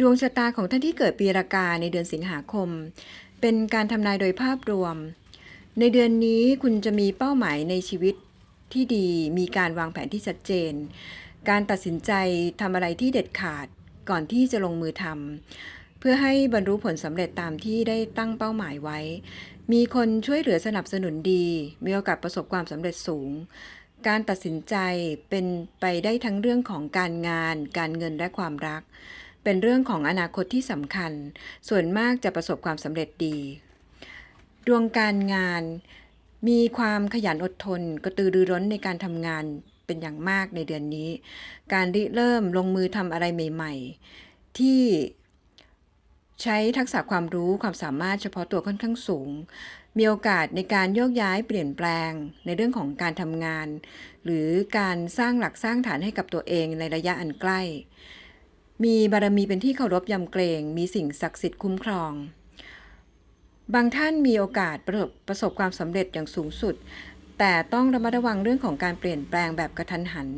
ดวงชะตาของท่านที่เกิดปีรากาในเดือนสิงหาคม เป็นการทำนายโดยภาพรวม ในเดือนนี้คุณจะมีเป้าหมายในชีวิตที่ดี มีการวางแผนที่ชัดเจน การตัดสินใจทำอะไรที่เด็ดขาดก่อนที่จะลงมือทำเพื่อให้บรรลุผลสำเร็จตามที่ได้ตั้งเป้าหมายไว้ มีคนช่วยเหลือสนับสนุนดี มีโอกาสประสบความสำเร็จสูง การตัดสินใจเป็นไปได้ทั้งเรื่องของการงาน การเงินและความรัก เป็นเรื่องของอนาคตที่สำคัญ ส่วนมากจะประสบความสำเร็จดี ดวงการงาน มีความขยันอดทน กระตือรือร้นในการทำงานเป็นอย่างมากในเดือนนี้ การริเริ่มลงมือทำอะไรใหม่ ๆ ที่ใช้ทักษะความรู้ความสามารถเฉพาะตัวค่อนข้างสูง มีโอกาสในการโยกย้ายเปลี่ยนแปลงในเรื่องของการทำงาน หรือการสร้างหลักสร้างฐานให้กับตัวเองในระยะอันใกล้ มีบารมีเป็นที่เคารพยำเกรง มีสิ่งศักดิ์สิทธิ์คุ้มครอง บางท่านมีโอกาสประสบประสบความสำเร็จอย่างสูงสุด แต่ต้องระมัดระวังเรื่องของการเปลี่ยนแปลงแบบกระทันหัน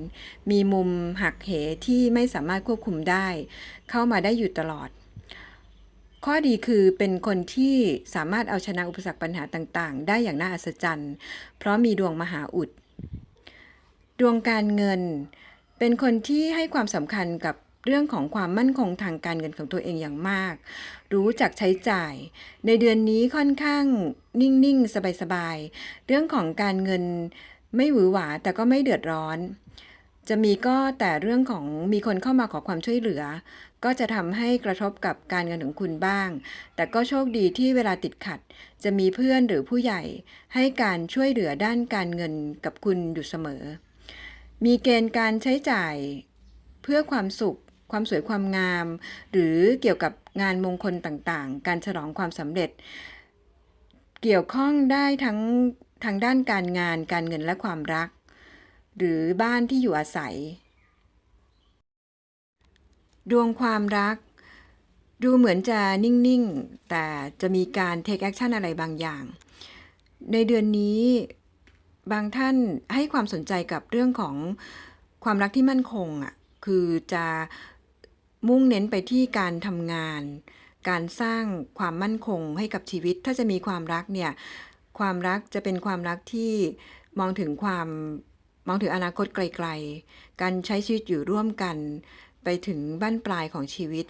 มีมุมหักเหที่ไม่สามารถควบคุมได้ เข้ามาได้อยู่ตลอด ข้อดีคือเป็นคนที่สามารถเอาชนะอุปสรรคปัญหาต่างๆ ได้อย่างน่าอัศจรรย์ เพราะมีดวงมหาอุด ดวงการเงิน เป็นคนที่ให้ความสำคัญกับ เรื่องของความมั่นคงทางการเงินของตัวเองอย่างมาก รู้จักใช้จ่าย ในเดือนนี้ค่อนข้างนิ่งๆ สบายๆ เรื่องของการเงินไม่หวือหวาแต่ก็ไม่เดือดร้อน จะมีก็แต่เรื่องของมีคนเข้ามาขอความช่วยเหลือ ก็จะทำให้กระทบกับการเงินของคุณบ้าง แต่ก็โชคดีที่เวลาติดขัด จะมีเพื่อนหรือผู้ใหญ่ ให้การช่วยเหลือด้านการเงินกับคุณอยู่เสมอ มีเกณฑ์การใช้จ่ายเพื่อความสุข ความสวยความงาม หรือเกี่ยวกับงานมงคลต่างๆ การฉลองความสำเร็จ เกี่ยวข้องได้ทั้งทางด้านการงานการเงินและความรัก หรือบ้านที่อยู่อาศัย ดวงความรัก ดูเหมือนจะนิ่ง ๆ แต่จะมีการ take action อะไรบางอย่าง ในเดือนนี้บางท่านให้ความสนใจกับเรื่องของความรักที่มั่นคงอะคือจะ มุ่งเน้นไปที่การทำงาน การสร้างความมั่นคงให้กับชีวิต ถ้าจะมีความรักเนี่ยความรักจะเป็นความรักที่มองถึงความมองถึงอนาคตไกลๆ การใช้ชีวิตอยู่ร่วมกัน ไปถึงบั้นปลายของชีวิต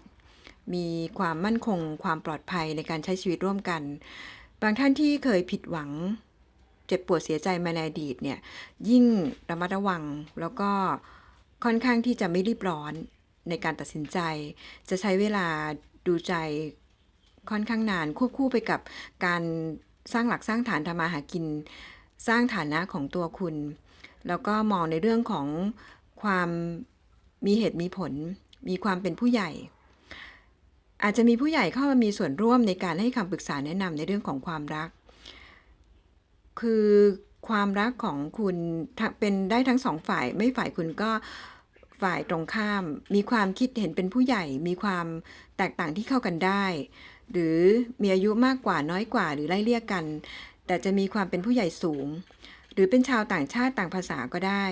มีความมั่นคง ความปลอดภัยในการใช้ชีวิตร่วมกัน บางท่านที่เคยผิดหวัง เจ็บปวดเสียใจมาในอดีตเนี่ย ยิ่งระมัดระวังแล้วก็ค่อนข้างที่จะไม่รีบร้อน ในการตัดสินใจ จะใช้เวลาดูใจค่อนข้างนานควบคู่ไปกับการสร้างหลักสร้างฐานทำมาหากิน สร้างฐานะของตัวคุณ แล้วก็มองในเรื่องของความมีเหตุมีผล มีความเป็นผู้ใหญ่ อาจจะมีผู้ใหญ่เข้ามามีส่วนร่วมในการให้คำปรึกษาแนะนำในเรื่องของความรัก คือความรักของคุณเป็นได้ทั้งสองฝ่าย ไม่ฝ่ายคุณก็ ฝ่ายตรงข้าม มีความคิดเห็นเป็นผู้ใหญ่ มีความแตกต่างที่เข้ากันได้ หรือมีอายุมากกว่าน้อยกว่าหรือไล่เลี่ยกัน แต่จะมีความเป็นผู้ใหญ่สูง หรือเป็นชาวต่างชาติต่างภาษาก็ได้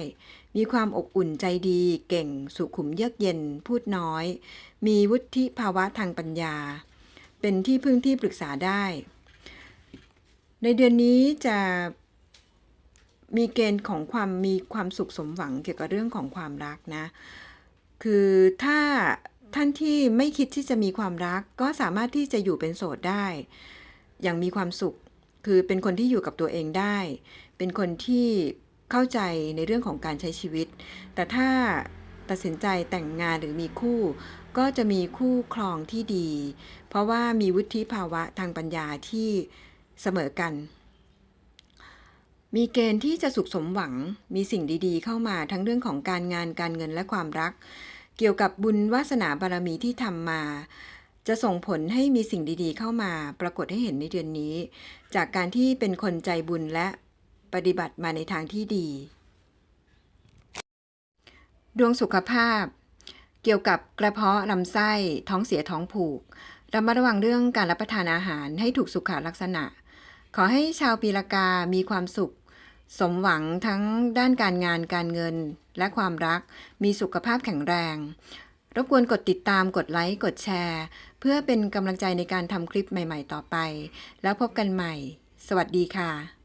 มีความอบอุ่นใจดี เก่ง สุขุมเยือกเย็น พูดน้อย มีวุฒิภาวะทางปัญญา เป็นที่พึ่งที่ปรึกษาได้ ในเดือนนี้จะ มีเกณฑ์ของความมีความสุขสมหวังเกี่ยวกับเรื่องของความรักนะ คือถ้าท่านที่ไม่คิดที่จะมีความรักก็สามารถที่จะอยู่เป็นโสดได้ อย่างมีความสุข คือเป็นคนที่อยู่กับตัวเองได้ เป็นคนที่เข้าใจในเรื่องของการใช้ชีวิต แต่ถ้าตัดสินใจแต่งงานหรือมีคู่ ก็จะมีคู่ครองที่ดี เพราะว่ามีวุฒิภาวะทางปัญญาที่เสมอกัน มีเกณฑ์ที่จะสุขสมหวัง มีสิ่งดีๆ เข้ามาทั้งเรื่องของการงานการเงินและความรัก เกี่ยวกับบุญวาสนาบารมีที่ทำมา จะส่งผลให้มีสิ่งดีๆ เข้ามา ปรากฏให้เห็นในเดือนนี้ จากการที่เป็นคนใจบุญและปฏิบัติมาในทางที่ดี ดวงสุขภาพ เกี่ยวกับกระเพาะลำไส้ท้องเสียท้องผูกระมัดระวังเรื่องการรับประทานอาหารให้ถูกสุขลักษณะขอให้ชาวปีละกามีความสุข สมหวังทั้งด้านการงานการเงินและความรัก มีสุขภาพแข็งแรง รบกวนกดติดตามกดไลค์ กดแชร์ เพื่อเป็นกำลังใจในการทำคลิปใหม่ ๆ ต่อไป แล้วพบกันใหม่ สวัสดีค่ะ